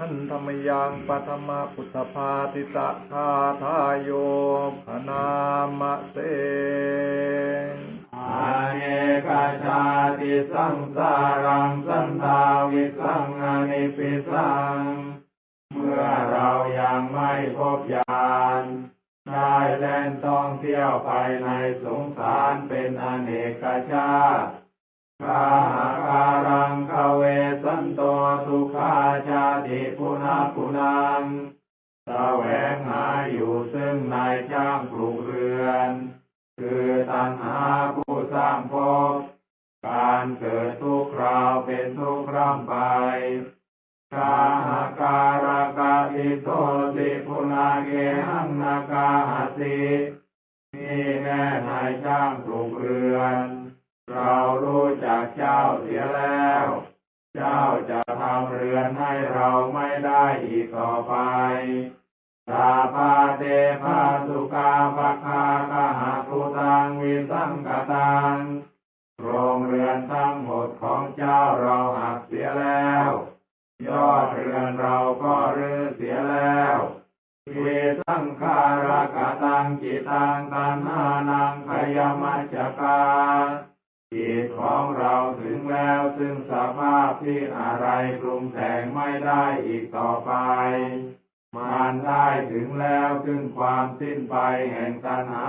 ท่านธรรมยังปัทมพุทธภาติตะคาทายโยพนามะเสอาเนกาชาติสังสารังสันตาวิสังอนิปิสัง เมื่อเรายังไม่พบญาณได้แล่นท่องเที่ยวไปในสงสารเป็นอเนกชาติกา พุนาพุนังแสวงหาอยู่ซึ่งในจ้างปลูกเรือน คือตัณหาผู้สร้างภพการเกิดทุกคราวเป็นทุกร่ำไปกาหาการากาอิโตติพุนาเกหังนากาหาสินี่แน่นายจ้างปลูกเรือน เรารู้จักเจ้าเสียแล้ว เจ้าจะทำเรือนให้เรา ได้อีกต่อไปสาพาเตภาสุกาภคากาหาทุตังวิสังกตังโรงเรือนทั้งหมดของเจ้าเราหักเสียแล้ว ยอดเรือนเราก็รื้อเสียแล้วเวสังขารกตังจิตังตันหานังขยมัจจกา จิตของเราถึงแล้วซึ่งสภาพที่อะไรปรุงแต่งไม่ได้อีกต่อไป มันได้ถึงแล้วซึ่งความสิ้นไปแห่งตัณหา